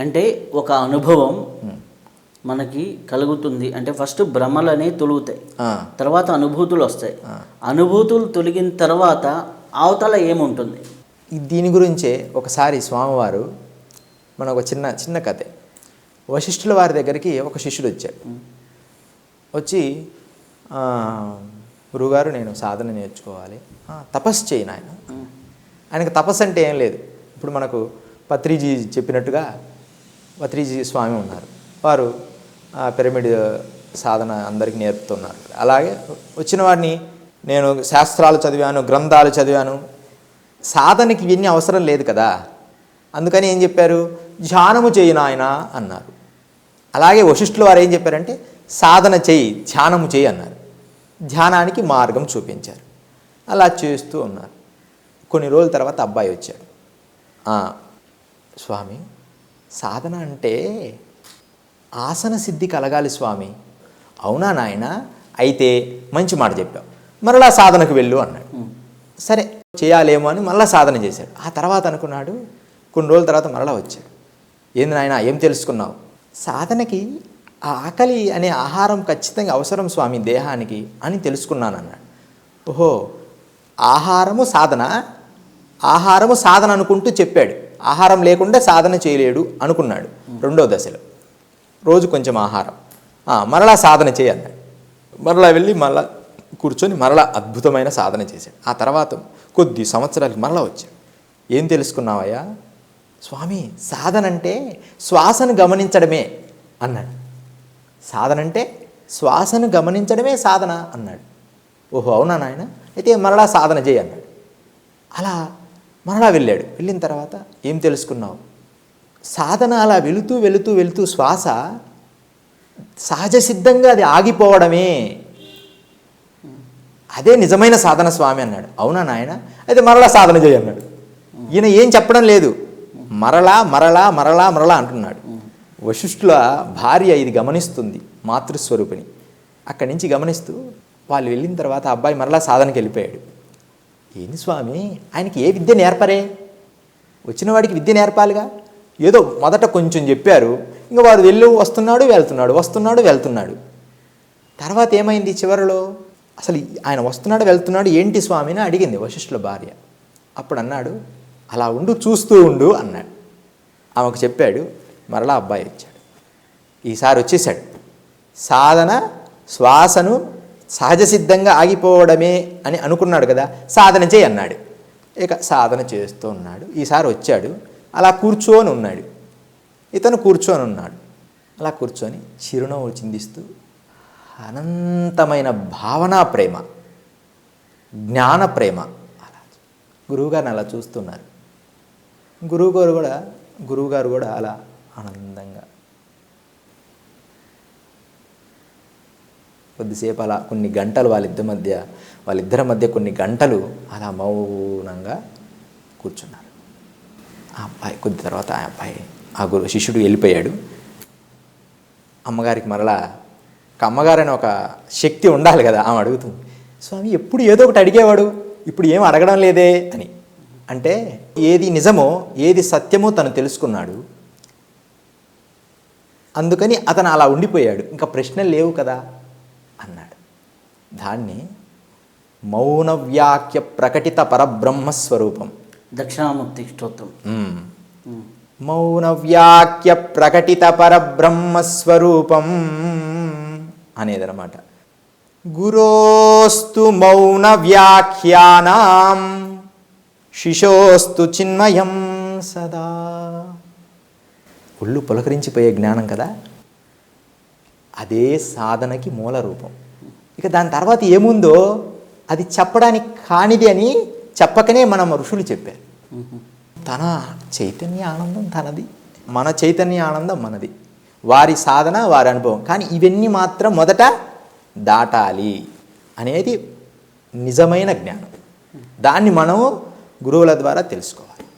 అంటే ఒక అనుభవం మనకి కలుగుతుంది. అంటే ఫస్ట్ భ్రమలు అనేవి తొలుగుతాయి తర్వాత అనుభూతులు వస్తాయి. అనుభూతులు తొలగిన తర్వాత అవతల ఏముంటుంది? దీని గురించే ఒకసారి స్వామివారు మన ఒక చిన్న చిన్న కథే. వశిష్ఠుల వారి దగ్గరికి ఒక శిష్యుడు వచ్చాడు. వచ్చి "ఆ, గురువుగారు నేను సాధన నేర్చుకోవాలి. "ఆ, తపస్సు చేయి నాయన. ఆయనకు తపస్సు అంటే ఏం లేదు. ఇప్పుడు మనకు పత్రిజీ చెప్పినట్టుగా వత్రిజీ స్వామి ఉన్నారు. వారు ఆ పిరమిడ్ సాధన అందరికీ నేర్పుతున్నారు. అలాగే వచ్చిన వాడిని నేను శాస్త్రాలు చదివాను గ్రంథాలు చదివాను. సాధనకి ఇవన్నీ అవసరం లేదు కదా. అందుకని ఏం చెప్పారు? ధ్యానము చేయి నాయన అన్నారు. అలాగే వశిష్ఠులు వారు ఏం చెప్పారంటే సాధన చేయి ధ్యానము చేయి అన్నారు. ధ్యానానికి మార్గం చూపించారు. అలా చేస్తూ ఉన్నారు. కొన్ని రోజుల తర్వాత అబ్బాయి వచ్చాడు. స్వామి సాధన అంటే ఆసన సిద్ధి కలగాలి స్వామి. అవునా నాయన? అయితే మంచి మాట చెప్పావు. మరలా సాధనకు వెళ్ళు అన్నాడు. సరే చేయాలేమో అని మళ్ళీ సాధన చేశాడు. ఆ తర్వాత అనుకున్నాడు. కొన్ని రోజుల తర్వాత మరలా వచ్చాడు. ఏంది నాయన ఏం తెలుసుకున్నావు? సాధనకి ఆ ఆకలి అనే ఆహారం ఖచ్చితంగా అవసరం స్వామి దేహానికి అని తెలుసుకున్నాను అన్నాడు ఓహో ఆహారము సాధన? ఆహారము సాధన అనుకుంటూ చెప్పాడు. ఆహారం లేకుండా సాధన చేయలేడు అనుకున్నాడు రెండో దశలో. రోజు కొంచెం ఆహారం. మరలా సాధన చేయన్నాడు. మరలా వెళ్ళి మరలా కూర్చొని మరలా అద్భుతమైన సాధన చేశాడు. ఆ తర్వాత కొద్ది సంవత్సరాలకి మరలా వచ్చాడు. ఏం తెలుసుకున్నావయ్యా? స్వామి సాధన అంటే శ్వాసను గమనించడమే అన్నాడు. సాధన అంటే శ్వాసను గమనించడమే సాధన అన్నాడు. ఓహో అవునా నాయన? అయితే మరలా సాధన చేయి అన్నాడు. అలా మరలా వెళ్ళాడు. వెళ్ళిన తర్వాత ఏం తెలుసుకున్నావు? సాధన అలా వెళుతూ వెళుతూ వెళుతూ శ్వాస సహజ సిద్ధంగా అది ఆగిపోవడమే. అదే నిజమైన సాధన స్వామి అన్నాడు. అవునా నాయన? అయితే మరలా సాధన చేయి అన్నాడు. ఈయన ఏం చెప్పడం లేదు. మరలా మరలా మరలా మరలా అంటున్నాడు. వశిష్ఠుల భార్య ఇది గమనిస్తుంది మాతృస్వరూపిణి. అక్కడి నుంచి గమనిస్తూ వాళ్ళు వెళ్ళిన తర్వాత అబ్బాయి మరలా సాధనకి వెళ్ళిపోయాడు. ఏంది స్వామి? ఆయనకి ఏ విద్య నేర్పరే? వచ్చిన వాడికి విద్య నేర్పాలిగా? ఏదో మొదట కొంచెం చెప్పారు. ఇంకా వాడు వెళ్ళు వస్తున్నాడు వెళ్తున్నాడు వస్తున్నాడు వెళ్తున్నాడు. తర్వాత ఏమైంది చివరిలో? అసలు ఆయన వస్తున్నాడు వెళ్తున్నాడు ఏంటి స్వామి అని అడిగింది వశిష్ఠుల భార్య. అప్పుడు అన్నాడు అలా ఉండు చూస్తూ ఉండు అన్నాడు. ఆమెకు చెప్పాడు మరలా అబ్బాయి వచ్చాడు. ఈసారి వచ్చేసాడు సాధన శ్వాసను సహజ సిద్ధంగా ఆగిపోవడమే అని అనుకున్నాడు కదా సాధన చేయి అన్నాడు. ఇక సాధన చేస్తూ ఉన్నాడు. ఈసారి వచ్చాడు. అలా కూర్చొని ఉన్నాడు. ఇతను కూర్చొని ఉన్నాడు. అలా కూర్చొని చిరునవ్వు చిందిస్తూ అనంతమైన భావనా ప్రేమ జ్ఞాన ప్రేమ. అలా గురువుగారిని అలా చూస్తున్నారు. గురువుగారు కూడా గురువుగారు కూడా అలా ఆనందంగా కొద్దిసేపు అలా కొన్ని గంటలు వాళ్ళిద్దరి మధ్య వాళ్ళిద్దరి మధ్య కొన్ని గంటలు అలా మౌనంగా కూర్చున్నారు. ఆ అబ్బాయి కొద్ది తర్వాత ఆ అబ్బాయి ఆ గురు శిష్యుడు వెళ్ళిపోయాడు. అమ్మగారికి మరలా ఒక అమ్మగారని ఒక శక్తి ఉండాలి కదా ఆమె అడుగుతుంది. స్వామి ఎప్పుడు ఏదో ఒకటి అడిగేవాడు ఇప్పుడు ఏం అడగడం లేదే అని. అంటే ఏది నిజమో ఏది సత్యమో తను తెలుసుకున్నాడు. అందుకని అతను అలా ఉండిపోయాడు. ఇంకా ప్రశ్నలు లేవు కదా. అన్నాడు. దాన్ని మౌన వ్యాఖ్య ప్రకటిత పరబ్రహ్మస్వరూపం దక్షిణామూర్తి స్తోత్రం. మౌన వ్యాఖ్య ప్రకటిత పరబ్రహ్మస్వరూపం అనేదన్నమాట. గురోస్తు మౌన వ్యాఖ్యానాం శిశోస్తు చిన్మయం సదా. ఒళ్ళు పులకరించిపోయే జ్ఞానం కదా? అదే సాధనకి మూల రూపం. ఇక దాని తర్వాత ఏముందో అది చెప్పడానికి కానిది అని చెప్పకనే మనం ఋషులు చెప్పారు. తన చైతన్య ఆనందం తనది మన చైతన్య ఆనందం మనది. వారి సాధన వారి అనుభవం. కానీ ఇవన్నీ మాత్రం మొదట దాటాలి అనేది నిజమైన జ్ఞానం. దాన్ని మనం గురువుల ద్వారా తెలుసుకోవాలి.